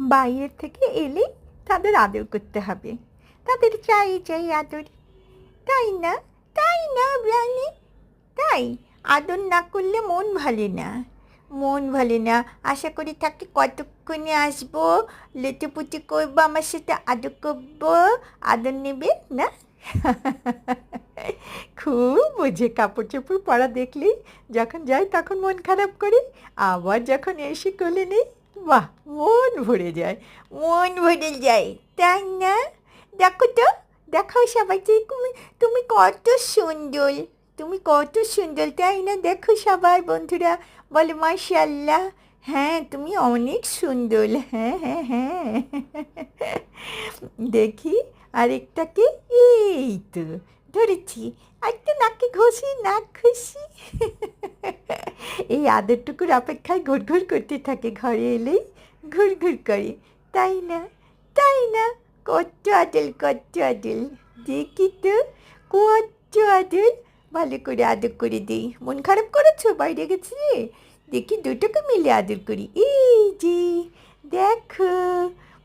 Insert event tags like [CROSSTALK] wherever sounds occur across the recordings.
বাইরের থেকে এলে তাদের আদর করতে হবে। তাদের চাই চাই আদর। তাই না? তাই না, রানী? তাই। আদর না করলে মন ভালো না। মন ভালো না। আশা করি তাকে কতক্ষণে আসব? লেটুপুটি করব, আমার সাথে আদর করব? আদর নেবে না? [LAUGHS] খুব বোঝে কাপড় চোপড় পরা দেখলেই যখন যাই তখন মন খারাপ করি। আবার যখন এসে কোলে নেই বাহ, মন ভরে যায়, মন ভরে যায়, তাই না? দেখো তো, দেখাও সবাইকে তুমি তুমি কত সুন্দর, তুমি কত সুন্দর, তাই না? দেখো সবাই বন্ধুরা, বলে মাশাল্লাহ হ্যাঁ তুমি অনেক সুন্দর হ্যাঁ হ্যাঁ হ্যাঁ। দেখি আরেকটাকে এই তো, ধরেছি একটা নাকে ঘষি, নাক ঘষি। এই আদরটুকুর অপেক্ষায় ঘুর ঘুর করতে থাকে, ঘরে এলেই ঘুর করে। তাই না? তাই না? কত আদল কত আদল। দেখি তো কত আদল। ভালো করে আদর করে দিই মন খারাপ করেছ? বাইরে গেছি রে। দেখি দুটোকে মিলে আদর করি। এই যে, দেখো,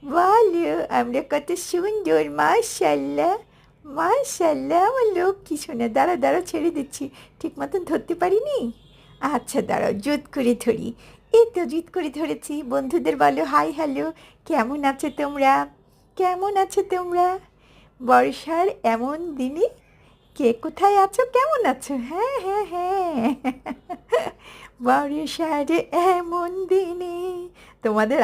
বলো, আমরা কত সুন্দর মাশাল্লাহ মাশাল্লাহ আমার লোক কি শোনে দাঁড়া দাঁড়া, ছেড়ে দিচ্ছি। ঠিক মতন ধরতে পারিনি? আচ্ছা দাঁড়াও জুত করে ধরি। এই তো জুত করে ধরেছি। বন্ধুদের বলো, হাই, হ্যালো, কেমন আছে তোমরা? কেমন আছে তোমরা? বর্ষার এমন দিনে কে কোথায় আছো? কেমন আছো? হ্যাঁ হ্যাঁ হ্যাঁ। বর্ষার এমন দিনে তোমাদের